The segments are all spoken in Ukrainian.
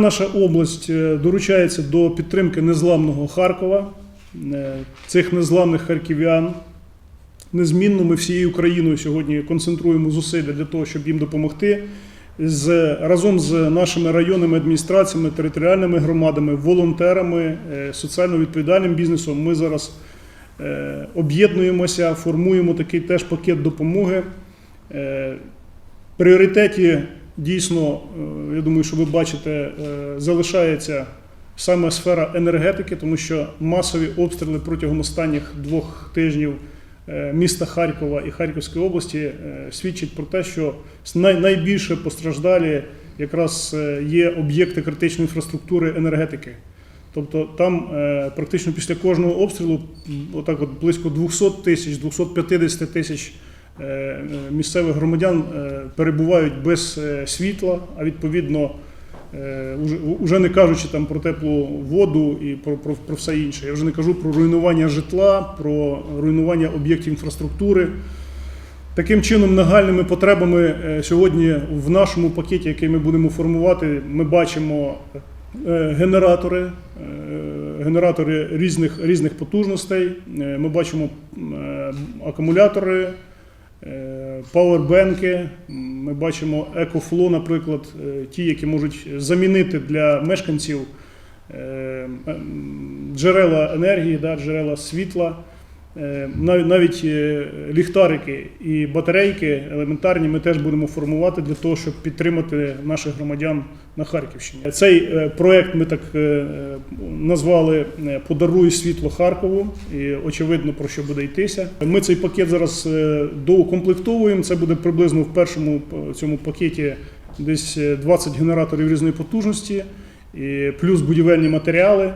Наша область е, доручається до підтримки незламного Харкова, е, цих незламних харків'ян. Незмінно ми всією Україною сьогодні концентруємо зусилля для того, щоб їм допомогти. З, разом з нашими районними адміністраціями, територіальними громадами, волонтерами, е, соціально відповідальним бізнесом ми зараз об'єднуємося, формуємо такий теж пакет допомоги. Пріоритеті дійсно, е, я думаю, що ви бачите, е, залишається саме сфера енергетики, тому що масові обстріли протягом останніх двох тижнів е, міста Харкова і Харківської області свідчать про те, що найбільше постраждалі якраз є об'єкти критичної інфраструктури енергетики. Тобто там практично після кожного обстрілу отак от близько 200 тисяч, 250 тисяч місцевих громадян е, перебувають без е, світла, а відповідно, е, уже не кажучи там про теплу воду і про, про, про все інше. Я вже не кажу про руйнування житла, про руйнування об'єктів інфраструктури. Таким чином, нагальними потребами е, сьогодні в нашому пакеті, який ми будемо формувати, ми бачимо е, генератори, е, генератори різних, різних потужностей. Е, Ми бачимо е, акумулятори, е, пауербенки. Ми бачимо екофло, наприклад, е, ті, які можуть замінити для мешканців е, джерела енергії, джерела світла. Е, нав- Навіть е, ліхтарики і батарейки елементарні ми теж будемо формувати для того, щоб підтримати наших громадян на Харківщині. Цей е, проект ми так назвали Подаруй світло Харкову. І очевидно про що буде йтися. Ми цей пакет зараз доукомплектовуємо. Це буде приблизно в першому цьому пакеті десь е, 20 генераторів різної потужності, і плюс будівельні матеріали.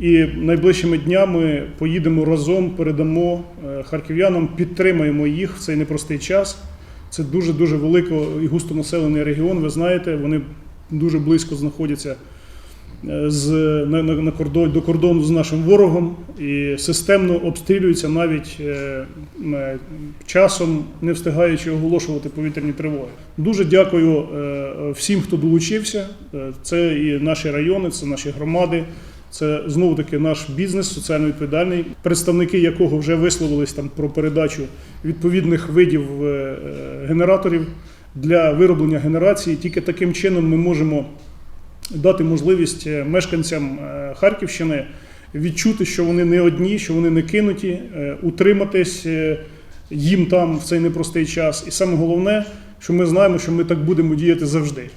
І найближчими днями поїдемо разом, передамо е, харків'янам, підтримаємо їх в цей непростий час. Це дуже дуже великий і густонаселений регіон. Ви знаєте, вони дуже близько знаходяться е, з, на, на, на кордон, до кордону з нашим ворогом і системно обстрілюються навіть е, е, часом, не встигаючи оголошувати повітряні тривоги. Дуже дякую е, всім, хто долучився. Це і наші райони, це наші громади. Це знову таки наш бізнес, соціально відповідальний, представники якого вже висловились там про передачу відповідних видів е, е, генераторів для вироблення генерації. Тільки таким чином ми можемо дати можливість е, мешканцям Харківщини відчути, що вони не одні, що вони не кинуті, утриматись їм там в цей непростий час. І саме головне, що ми знаємо, що ми так будемо діяти завжди.